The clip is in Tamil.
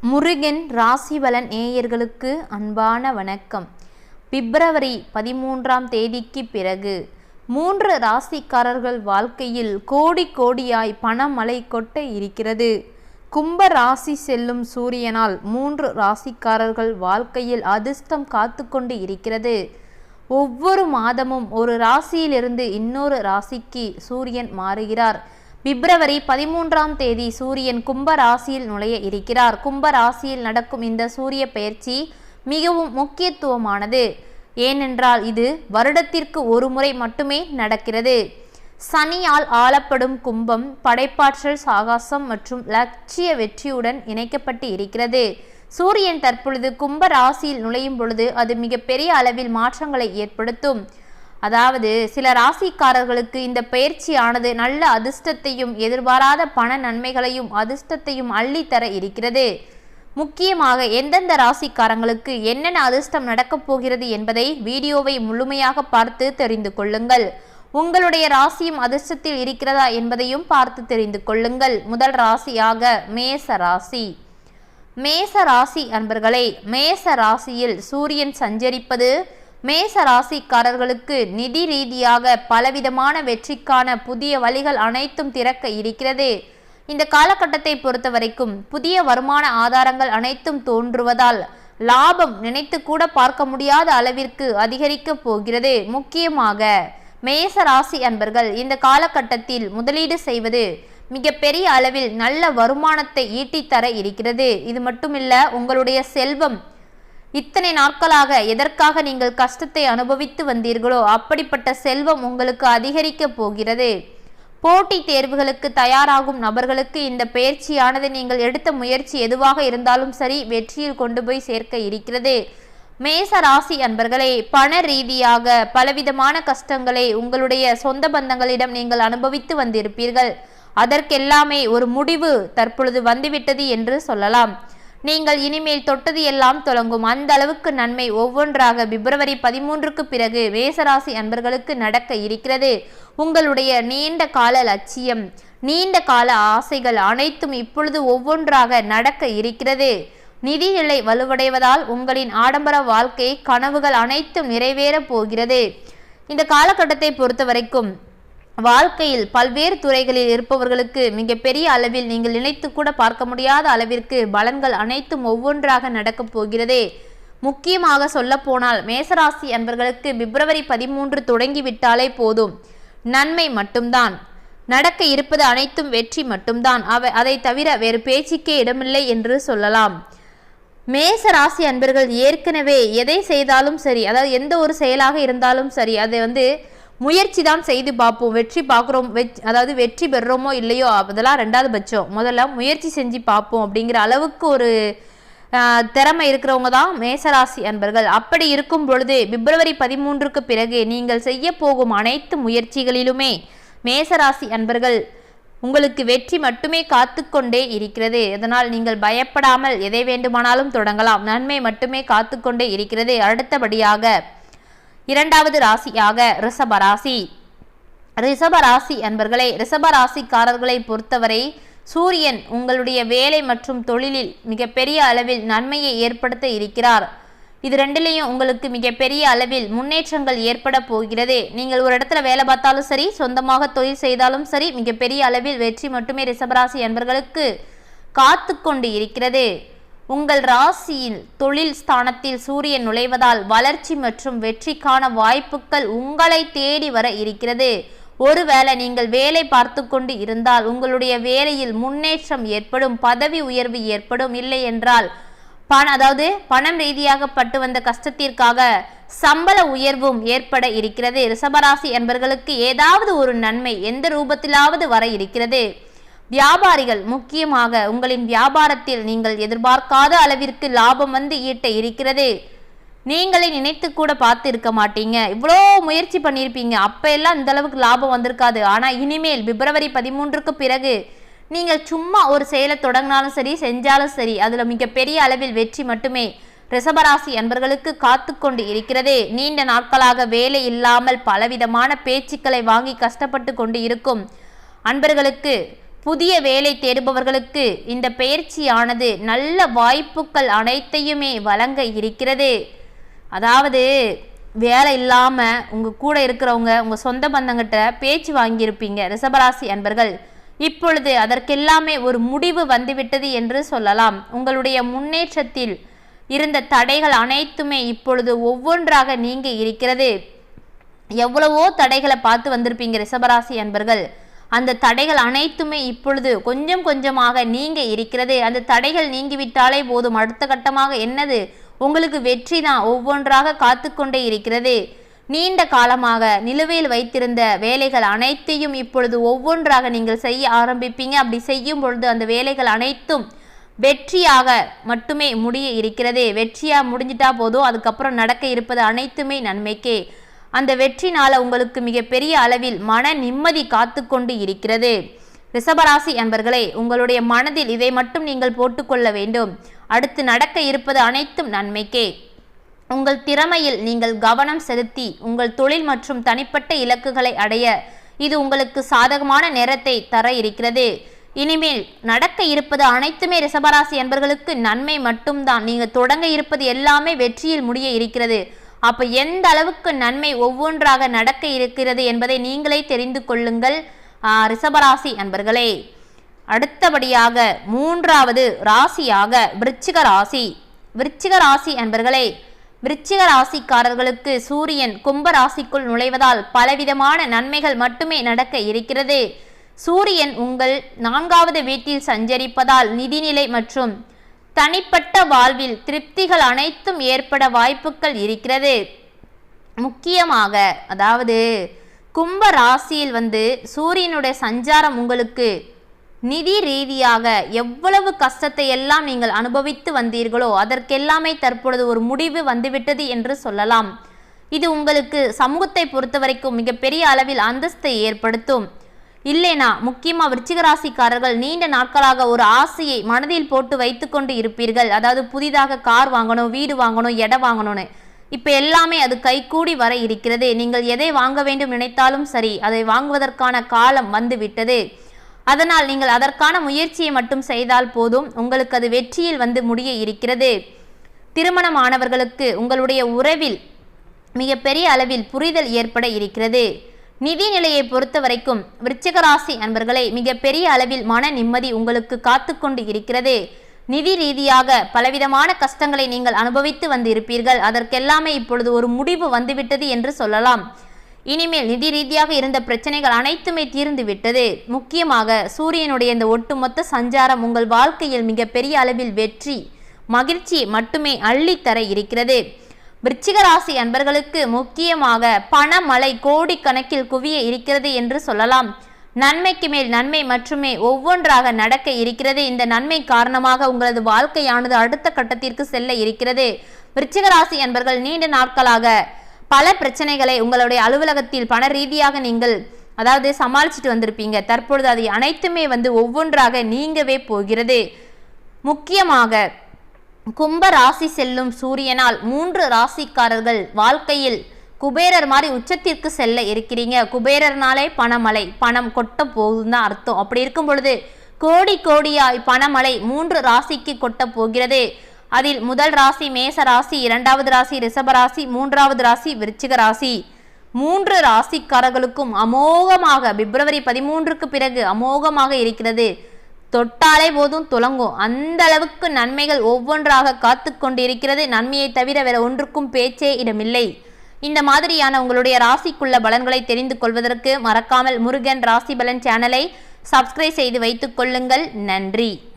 முருகன் ராசிபலன் நேயர்களுக்கு அன்பான வணக்கம். பிப்ரவரி பதிமூன்றாம் தேதிக்கு பிறகு மூன்று ராசிக்காரர்கள் வாழ்க்கையில் கோடி கோடியாய் பணமழை கொட்ட இருக்கிறது. கும்ப ராசி செல்லும் சூரியனால் மூன்று ராசிக்காரர்கள் வாழ்க்கையில் அதிர்ஷ்டம் காத்து கொண்டு இருக்கிறது. ஒவ்வொரு மாதமும் ஒரு ராசியிலிருந்து இன்னொரு ராசிக்கு சூரியன் மாறுகிறார். பிப்ரவரி பதிமூன்றாம் தேதி சூரியன் கும்ப ராசியில் நுழைய இருக்கிறார். கும்ப ராசியில் நடக்கும் இந்த சூரிய பயிற்சி மிகவும் முக்கியத்துவமானது. ஏனென்றால் இது வருடத்திற்கு ஒரு முறை மட்டுமே நடக்கிறது. சனியால் ஆளப்படும் கும்பம் படைப்பாற்றல் சாகாசம் மற்றும் லட்சிய வெற்றியுடன் இணைக்கப்பட்டு இருக்கிறது. சூரியன் தற்பொழுது கும்ப ராசியில் நுழையும் பொழுது அது மிகப்பெரிய அளவில் மாற்றங்களை ஏற்படுத்தும். அதாவது சில ராசிக்காரர்களுக்கு இந்த பயிற்சியானது நல்ல அதிர்ஷ்டத்தையும் எதிர்பாராத பண நன்மைகளையும் அதிர்ஷ்டத்தையும் அள்ளித்தர இருக்கிறது. முக்கியமாக எந்தெந்த ராசிக்காரங்களுக்கு என்னென்ன அதிர்ஷ்டம் நடக்கப் போகிறது என்பதை வீடியோவை முழுமையாக பார்த்து தெரிந்து கொள்ளுங்கள். உங்களுடைய ராசியும் அதிர்ஷ்டத்தில் இருக்கிறதா என்பதையும் பார்த்து தெரிந்து கொள்ளுங்கள். முதல் ராசியாக மேச ராசி. மேச ராசி அன்பர்களே மேச ராசியில் சூரியன் சஞ்சரிப்பது மேச ராசிக்காரர்களுக்கு நிதி ரீதியாக பலவிதமான வெற்றிக்கான புதிய வழிகள் அனைத்தும் திறக்க இருக்கிறது. இந்த காலகட்டத்தை பொறுத்த வரைக்கும் புதிய வருமான ஆதாரங்கள் அனைத்தும் தோன்றுவதால் லாபம் நினைத்து கூட பார்க்க முடியாத அளவிற்கு அதிகரிக்க போகிறது. முக்கியமாக மேச ராசி அன்பர்கள் இந்த காலகட்டத்தில் முதலீடு செய்வது மிகப்பெரிய அளவில் நல்ல வருமானத்தை ஈட்டித்தர இருக்கிறது. இது மட்டுமில்ல உங்களுடைய செல்வம் இத்தனை நாட்களாக எதற்காக நீங்கள் கஷ்டத்தை அனுபவித்து வந்தீர்களோ அப்படிப்பட்ட செல்வம் உங்களுக்கு அதிகரிக்கப் போகிறது. போட்டித் தேர்வுகளுக்கு தயாராகும் நபர்களுக்கு இந்த பயிற்சியானது நீங்கள் எடுத்த முயற்சி எதுவாக இருந்தாலும் சரி வெற்றியில் கொண்டு போய் சேர்க்க இருக்கிறது. மேச ராசி அன்பர்களே பண ரீதியாக பலவிதமான கஷ்டங்களை உங்களுடைய சொந்த பந்தங்களிடம் நீங்கள் அனுபவித்து வந்திருப்பீர்கள். அதற்கெல்லாமே ஒரு முடிவு தற்பொழுது வந்துவிட்டது என்று சொல்லலாம். நீங்கள் இனிமேல் தொட்டது எல்லாம் தொடங்கும். அந்த அளவுக்கு நன்மை ஒவ்வொன்றாக பிப்ரவரி பதிமூன்றுக்கு பிறகு மேசராசி அன்பர்களுக்கு நடக்க இருக்கிறது. உங்களுடைய நீண்ட கால லட்சியம் நீண்ட கால ஆசைகள் அனைத்தும் இப்பொழுது ஒவ்வொன்றாக நடக்க இருக்கிறது. நிதிநிலை வலுவடைவதால் உங்களின் ஆடம்பர வாழ்க்கை கனவுகள் அனைத்தும் நிறைவேறப் போகிறது. இந்த காலகட்டத்தை பொறுத்த வரைக்கும் வாழ்க்கையில் பல்வேறு துறைகளில் இருப்பவர்களுக்கு மிகப்பெரிய அளவில் நீங்கள் நினைத்து கூட பார்க்க முடியாத அளவிற்கு பலன்கள் அனைத்தும் ஒவ்வொன்றாக நடக்கப் போகிறதே. முக்கியமாக சொல்லப்போனால் மேசராசி அன்பர்களுக்கு பிப்ரவரி பதிமூன்று தொடங்கிவிட்டாலே போதும். நன்மை மட்டும்தான். நடக்க இருப்பது அனைத்தும் வெற்றி மட்டும்தான். அவை அதை தவிர வேறு பேச்சுக்கே இடமில்லை என்று சொல்லலாம். மேச ராசி அன்பர்கள் ஏற்கனவே எதை செய்தாலும் சரி அதாவது எந்த ஒரு செயலாக இருந்தாலும் சரி அதை வந்து முயற்சி தான் செய்து பார்ப்போம். வெற்றி பார்க்குறோம். வெச் அதாவது வெற்றி பெறுறோமோ இல்லையோ அதெல்லாம் ரெண்டாவது பட்சம். முதல்ல முயற்சி செஞ்சு பார்ப்போம் அப்படிங்கிற அளவுக்கு ஒரு திறமை இருக்கிறவங்க தான் மேசராசி அன்பர்கள். அப்படி இருக்கும் பொழுது பிப்ரவரி பதிமூன்றுக்கு பிறகு நீங்கள் செய்ய போகும் அனைத்து முயற்சிகளிலுமே மேசராசி அன்பர்கள் உங்களுக்கு வெற்றி மட்டுமே காத்து கொண்டே இருக்கிறது. இதனால் நீங்கள் பயப்படாமல் எதை வேண்டுமானாலும் தொடங்கலாம். நன்மை மட்டுமே காத்து கொண்டே இருக்கிறது. அடுத்தபடியாக இரண்டாவது ராசியாக ரிஷபராசி ரிஷபராசி அன்பர்களே ரிஷபராசிக்காரர்களை பொறுத்தவரை சூரியன் உங்களுடைய வேலை மற்றும் தொழிலில் மிகப்பெரிய அளவில் நன்மையை ஏற்படுத்த இருக்கிறார். இது ரெண்டுலேயும் உங்களுக்கு மிகப்பெரிய அளவில் முன்னேற்றங்கள் ஏற்பட போகிறது. நீங்கள் ஒரு இடத்துல வேலை பார்த்தாலும் சரி சொந்தமாக தொழில் செய்தாலும் சரி மிகப்பெரிய அளவில் வெற்றி மட்டுமே ரிஷபராசி அன்பர்களுக்கு காத்து கொண்டு இருக்கிறது. உங்கள் ராசியில் தொழில் ஸ்தானத்தில் சூரியன் நுழைவதால் வளர்ச்சி மற்றும் வெற்றிக்கான வாய்ப்புகள் உங்களை தேடி வர இருக்கிறது. ஒருவேளை நீங்கள் வேலை பார்த்து கொண்டு இருந்தால் உங்களுடைய வேலையில் முன்னேற்றம் ஏற்படும் பதவி உயர்வு ஏற்படும் இல்லை என்றால் பண அதாவது பணம் ரீதியாக பட்டு வந்த கஷ்டத்திற்காக சம்பள உயர்வும் ஏற்பட இருக்கிறது. ரிஷபராசி என்பர்களுக்கு ஏதாவது ஒரு நன்மை எந்த ரூபத்திலாவது வர இருக்கிறது. வியாபாரிகள் முக்கியமாக உங்களின் வியாபாரத்தில் நீங்கள் எதிர்பார்க்காத அளவிற்கு லாபம் வந்து ஈட்ட இருக்கிறது. நீங்களே நினைத்து கூட பார்த்து இருக்க மாட்டீங்க. இவ்வளோ முயற்சி பண்ணியிருப்பீங்க. அப்போ எல்லாம் இந்த அளவுக்கு லாபம் வந்திருக்காது. ஆனால் இனிமேல் பிப்ரவரி பதிமூன்றுக்கு பிறகு நீங்கள் சும்மா ஒரு செயலை தொடங்கினாலும் சரி செஞ்சாலும் சரி அதில் மிகப்பெரிய அளவில் வெற்றி மட்டுமே ரிஷபராசி அன்பர்களுக்கு காத்து கொண்டு இருக்கிறது. நீண்ட நாட்களாக வேலை இல்லாமல் பலவிதமான பேச்சுக்களை வாங்கி கஷ்டப்பட்டு கொண்டு இருக்கும் அன்பர்களுக்கு புதிய வேலை தேடுபவர்களுக்கு இந்த பயிற்சியானது நல்ல வாய்ப்புகள் அனைத்தையுமே வழங்க இருக்கிறது. அதாவது வேலை இல்லாமல் உங்கள் கூட இருக்கிறவங்க உங்கள் சொந்த பந்தங்கிட்ட பேச்சு வாங்கியிருப்பீங்க ரிஷபராசி அன்பர்கள். இப்பொழுது அதற்கெல்லாமே ஒரு முடிவு வந்துவிட்டது என்று சொல்லலாம். உங்களுடைய முன்னேற்றத்தில் இருந்த தடைகள் அனைத்துமே இப்பொழுது ஒவ்வொன்றாக நீங்க இருக்கிறது. எவ்வளவோ தடைகளை பார்த்து வந்திருப்பீங்க ரிஷபராசி அன்பர்கள். அந்த தடைகள் அனைத்துமே இப்பொழுது கொஞ்சம் கொஞ்சமாக நீங்க இருக்கிறது. அந்த தடைகள் நீங்கிவிட்டாலே போதும். அடுத்த கட்டமாக என்னது? உங்களுக்கு வெற்றி தான் ஒவ்வொன்றாக காத்து கொண்டே இருக்கிறது. நீண்ட காலமாக நிலுவையில் வைத்திருந்த வேலைகள் அனைத்தையும் இப்பொழுது ஒவ்வொன்றாக நீங்கள் செய்ய ஆரம்பிப்பீங்க. அப்படி செய்யும் பொழுது அந்த வேலைகள் அனைத்தும் வெற்றியாக மட்டுமே முடிய இருக்கிறது. வெற்றியாக முடிஞ்சிட்டா போதும். அதுக்கப்புறம் நடக்க இருப்பது அனைத்துமே நன்மைக்கே. அந்த வெற்றினால உங்களுக்கு மிகப்பெரிய அளவில் மன நிம்மதி காத்து கொண்டு இருக்கிறது. ரிஷபராசி அன்பர்களே உங்களுடைய மனதில் இதை மட்டும் நீங்கள் போட்டுக்கொள்ள வேண்டும். அடுத்து நடக்க இருப்பது அனைத்தும் நன்மைக்கே. உங்கள் திறமையில் நீங்கள் கவனம் செலுத்தி உங்கள் தொழில் மற்றும் தனிப்பட்ட இலக்குகளை அடைய இது உங்களுக்கு சாதகமான நேரத்தை தர இருக்கிறது. இனிமேல் நடக்க இருப்பது அனைத்துமே ரிஷபராசி என்பர்களுக்கு நன்மை மட்டும்தான். நீங்கள் தொடங்க இருப்பது எல்லாமே வெற்றியில் முடிய இருக்கிறது. அப்போ எந்த அளவுக்கு நன்மை ஒவ்வொன்றாக நடக்க இருக்கிறது என்பதை நீங்களே தெரிந்து கொள்ளுங்கள். ரிஷபராசி அன்பர்களே அடுத்தபடியாக மூன்றாவது ராசியாக விருச்சிக ராசி. விருச்சிக ராசி அன்பர்களே விருச்சிக ராசிக்காரர்களுக்கு சூரியன் கும்ப ராசிக்குள் நுழைவதால் பலவிதமான நன்மைகள் மட்டுமே நடக்க இருக்கிறது. சூரியன் உங்கள் நான்காவது வீட்டில் சஞ்சரிப்பதால் நிதிநிலை மற்றும் தனிப்பட்ட வாழ்வில் திருப்திகள் அனைத்தும் ஏற்பட வாய்ப்புகள் இருக்கிறது. முக்கியமாக அதாவது கும்ப ராசியில் வந்து சூரியனுடைய சஞ்சாரம் உங்களுக்கு நிதி ரீதியாக எவ்வளவு கஷ்டத்தை எல்லாம் நீங்கள் அனுபவித்து வந்தீர்களோ அதற்கெல்லாமே தற்பொழுது ஒரு முடிவு வந்துவிட்டது என்று சொல்லலாம். இது உங்களுக்கு சமூகத்தை பொறுத்த வரைக்கும் மிகப்பெரிய அளவில் அந்தஸ்தை ஏற்படுத்தும். இல்லைனா முக்கியமாக விருச்சிகராசிக்காரர்கள் நீண்ட நாட்களாக ஒரு ஆசையை மனதில் போட்டு வைத்துக்கொண்டு இருப்பீர்கள். அதாவது புதிதாக கார் வாங்கணும் வீடு வாங்கணும் இடம் வாங்கணும்னு. இப்போ எல்லாமே அது கைகூடி வர இருக்கிறது. நீங்கள் எதை வாங்க வேண்டும் நினைத்தாலும் சரி அதை வாங்குவதற்கான காலம் வந்துவிட்டது அதனால் நீங்கள் அதற்கான முயற்சியை மட்டும் செய்தால் போதும். உங்களுக்கு அது வெற்றியில் வந்து முடிய இருக்கிறது. திருமணமானவர்களுக்கு உங்களுடைய உறவில் மிகப்பெரிய அளவில் புரிதல் ஏற்பட இருக்கிறது. நிதி நிலையை பொறுத்த வரைக்கும் விருச்சிகராசி அன்பர்களை மிகப்பெரிய அளவில் மன நிம்மதி உங்களுக்கு காத்து கொண்டு இருக்கிறது. நிதி ரீதியாக பலவிதமான கஷ்டங்களை நீங்கள் அனுபவித்து வந்திருப்பீர்கள். அதற்கெல்லாமே இப்பொழுது ஒரு முடிவு வந்துவிட்டது என்று சொல்லலாம். இனிமேல் நிதி ரீதியாக இருந்த பிரச்சனைகள் அனைத்துமே தீர்ந்து விட்டது. முக்கியமாக சூரியனுடைய இந்த ஒட்டுமொத்த சஞ்சாரம் உங்கள் வாழ்க்கையில் மிகப்பெரிய அளவில் வெற்றி மகிழ்ச்சி மட்டுமே அள்ளித்தர இருக்கிறது. விருச்சிக ராசி அன்பர்களுக்கு முக்கியமாக பணமழை கோடிக்கணக்கில் குவிய இருக்கிறது என்று சொல்லலாம். நன்மைக்கு மேல் நன்மை மட்டுமே ஒவ்வொன்றாக நடக்க இருக்கிறது. இந்த நன்மை காரணமாக உங்களது வாழ்க்கையானது அடுத்த கட்டத்திற்கு செல்ல இருக்கிறது. விருச்சிக ராசி அன்பர்கள் நீண்ட நாட்களாக பல பிரச்சனைகளை உங்களுடைய அலுவலகத்தில் பண ரீதியாக நீங்கள் அதாவது சமாளிச்சுட்டு வந்திருப்பீங்க. தற்பொழுது அதை அனைத்துமே வந்து ஒவ்வொன்றாக நீங்கவே போகிறது. முக்கியமாக கும்ப ராசி செல்லும் சூரியனால் மூன்று ராசிக்காரர்கள் வாழ்க்கையில் குபேரர் மாதிரி உச்சத்திற்கு செல்ல இருக்கிறீங்க. குபேரர்னாலே பணமலை பணம் கொட்ட போகுதுன்னு தான் அர்த்தம். அப்படி இருக்கும் பொழுது கோடி கோடியாய் பணமலை மூன்று ராசிக்கு கொட்ட போகிறது. அதில் முதல் ராசி மேச ராசி இரண்டாவது ராசி ரிஷபராசி மூன்றாவது ராசி விருச்சிக ராசி. மூன்று ராசிக்காரர்களுக்கும் அமோகமாக பிப்ரவரி பதிமூன்றுக்கு பிறகு அமோகமாக இருக்கிறது. தொட்டாலே போதும் துலங்கும் அந்த அளவுக்கு நன்மைகள் ஒவ்வொன்றாக காத்து கொண்டிருக்கிறது. நன்மையை தவிர வேற ஒன்றுக்கும் பேச்சே இடமில்லை. இந்த மாதிரியான உங்களுடைய ராசிக்குள்ள பலன்களை தெரிந்து கொள்வதற்கு மறக்காமல் முருகன் ராசி பலன் சேனலை சப்ஸ்கிரைப் செய்து வைத்துக் கொள்ளுங்கள். நன்றி.